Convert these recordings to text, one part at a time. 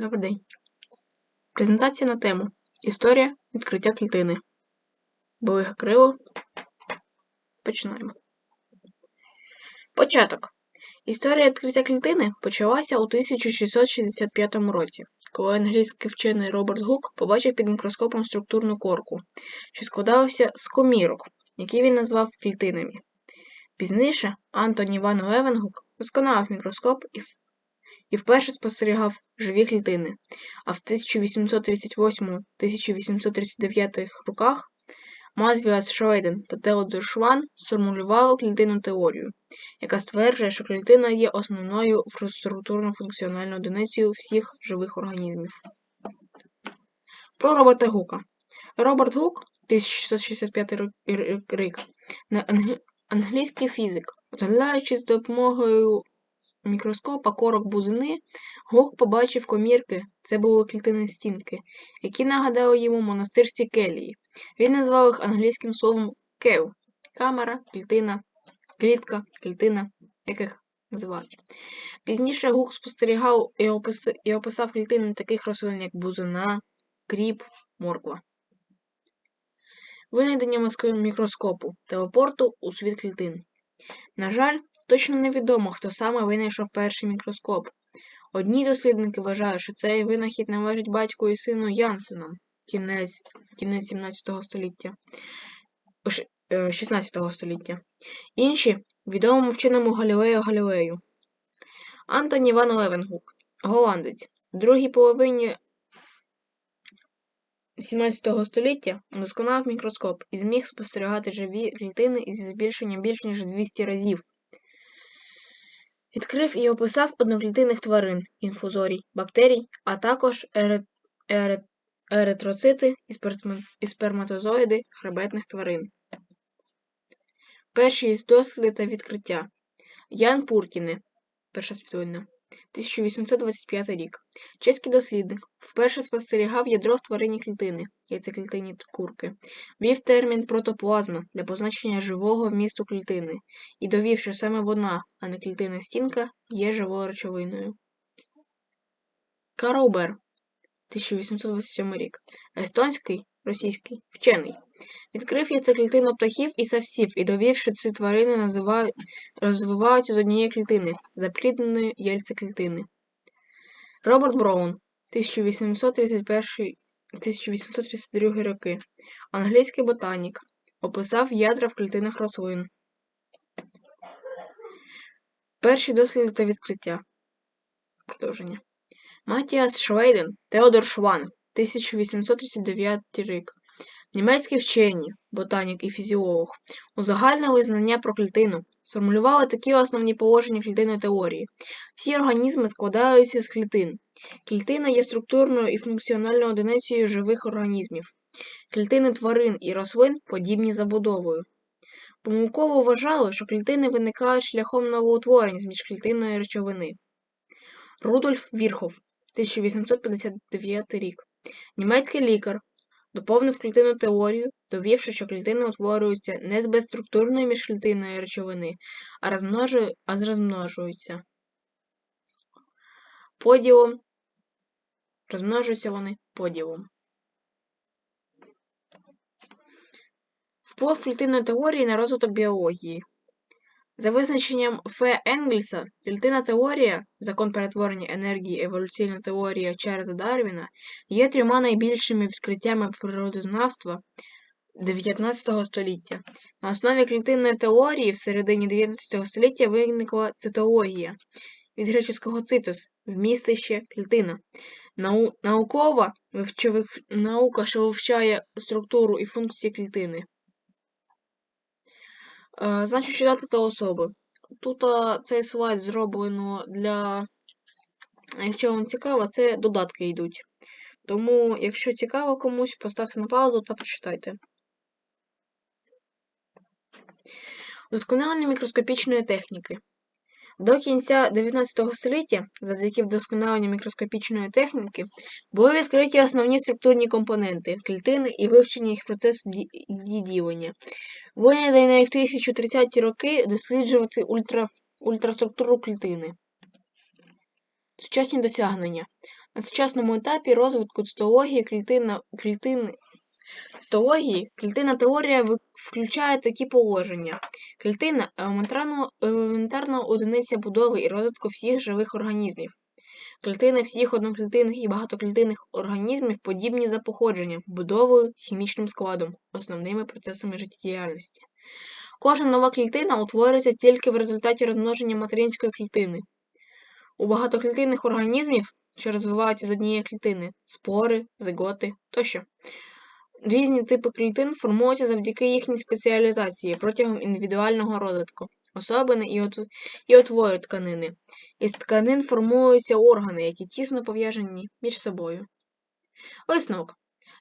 Добрий день. Презентація на тему Історія відкриття клітини. Булига криво. Починаємо. Початок. Історія відкриття клітини почалася у 1665 році, коли англійський вчений Роберт Гук побачив під мікроскопом структурну корку, що складалася з комірок, які він назвав клітинами. Пізніше Антоні Ван Левенгук досконалив мікроскоп і і вперше спостерігав живі клітини, а в 1838-1839 роках Матвіас Швейден та Теодор Шван сформулювали клітинну теорію, яка стверджує, що клітина є основною структурно-функціональною одиницею всіх живих організмів. Про Роберта Гука. Роберт Гук 1665 рік англійський фізик, розглядаючи з допомогою мікроскопа корок бузини, Гог побачив комірки, це були клітини стінки, які нагадали йому монастирські келії. Він назвав їх англійським словом кев камера, клітина, клітка, клітина, яких називають. Пізніше Гук спостерігав і описав клітини таких рослин, як бузина, кріп, морква. Винайдення мікроскопу телепорту у світ клітин. На жаль, точно невідомо, хто саме винайшов перший мікроскоп. Одні дослідники вважають, що цей винахід належить батьку і сину Янсенам кінець кінець 17 століття, 16 е, століття. Інші відомому вченому Галілею Галілею. Антоні Ван Левенгук, голландець. В другій половині 17 століття удосконалив мікроскоп і зміг спостерігати живі клітини із збільшенням більш ніж 200 разів. Відкрив і описав одноклітинних тварин, інфузорій, бактерій, а також еритроцити і сперматозоїди хребетних тварин. Перші досліди та відкриття Ян Пуркіне, Перша світовина. 1825 рік. Чеський дослідник вперше спостерігав ядро в тварині клітини, яйцеклітинні курки, ввів термін протоплазма для позначення живого вмісту клітини і довів, що саме вона, а не клітинна стінка, є живою речовиною. Карл Бер, 1827 рік. Естонський російський вчений. Відкрив яйцеклітину птахів і савців і довів, що ці тварини називають, розвиваються з однієї клітини, заплідненої яйцеклітини. Роберт Браун, 1831-1832 роки, англійський ботанік, описав ядра в клітинах рослин. Перші досліди та відкриття. Продовження. Матіас Швейден, Теодор Шван, 1839 рік. Німецькі вчені, ботанік і фізіолог, узагальнили знання про клітину, сформулювали такі основні положення клітинної теорії. Всі організми складаються з клітин. Клітина є структурною і функціональною одиницею живих організмів. Клітини тварин і рослин подібні забудовою. Помилково вважали, що клітини виникають шляхом новоутворень з міжклітинної речовини. Рудольф Вірхов, 1859 рік. Німецький лікар, доповнив клітинну теорію, довівши, що клітини утворюються не з безструктурної міжклітинної речовини, а розмножуються поділом. Розмножуються вони поділом. Вплив клітинної теорії на розвиток біології. За визначенням Ф. Енгельса, клітинна теорія, закон перетворення енергії еволюційна теорія Чарльза Дарвіна, є трьома найбільшими відкриттями природознавства 19 століття. На основі клітинної теорії в середині 19 століття виникла цитологія від греческого цитус вмістище клітина. Нау наукова наука, що вивчає структуру і функції клітини. Е, що дати та особи. Тут цей слайд зроблено для, якщо вам цікаво, це додатки йдуть. Тому, якщо цікаво комусь, поставте на паузу та почитайте. Досконалення мікроскопічної техніки. До кінця 19 століття, завдяки вдосконаленню мікроскопічної техніки, були відкриті основні структурні компоненти клітини і вивчені їх процес ділення. Винайдений в 1030-ті роки досліджувати ультра, ультраструктуру клітини. Сучасні досягнення. На сучасному етапі розвитку цитології клітина, клітин, цитології клітинна теорія включає такі положення. Клітина елементарна одиниця будови і розвитку всіх живих організмів. Клітини всіх одноклітинних і багатоклітинних організмів подібні за походженням, будовою, хімічним складом, основними процесами життєдіяльності. Кожна нова клітина утворюється тільки в результаті розмноження материнської клітини. У багатоклітинних організмів, що розвиваються з однієї клітини, спори, зиготи тощо. Різні типи клітин формуються завдяки їхній спеціалізації протягом індивідуального розвитку, особини і, от... і отвору тканини. Із тканин формуються органи, які тісно пов'язані між собою. Висновок.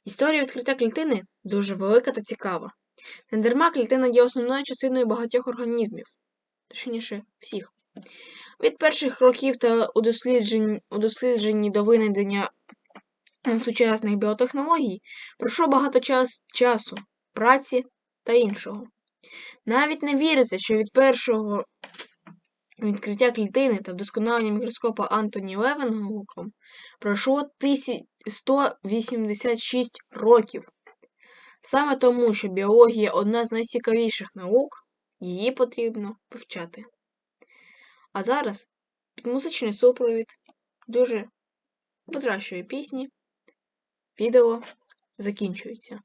Історія відкриття клітини дуже велика та цікава. Недарма клітина є основною частиною багатьох організмів, точніше всіх. Від перших років та у дослідженні до винайдення сучасних біотехнологій пройшло багато час, часу, праці та іншого. Навіть не віриться, що від першого відкриття клітини та вдосконалення мікроскопа Антоні Левенгуком пройшло 1186 років. Саме тому, що біологія одна з найцікавіших наук, її потрібно вивчати. А зараз під музичний супровід дуже потращої пісні відео закінчується.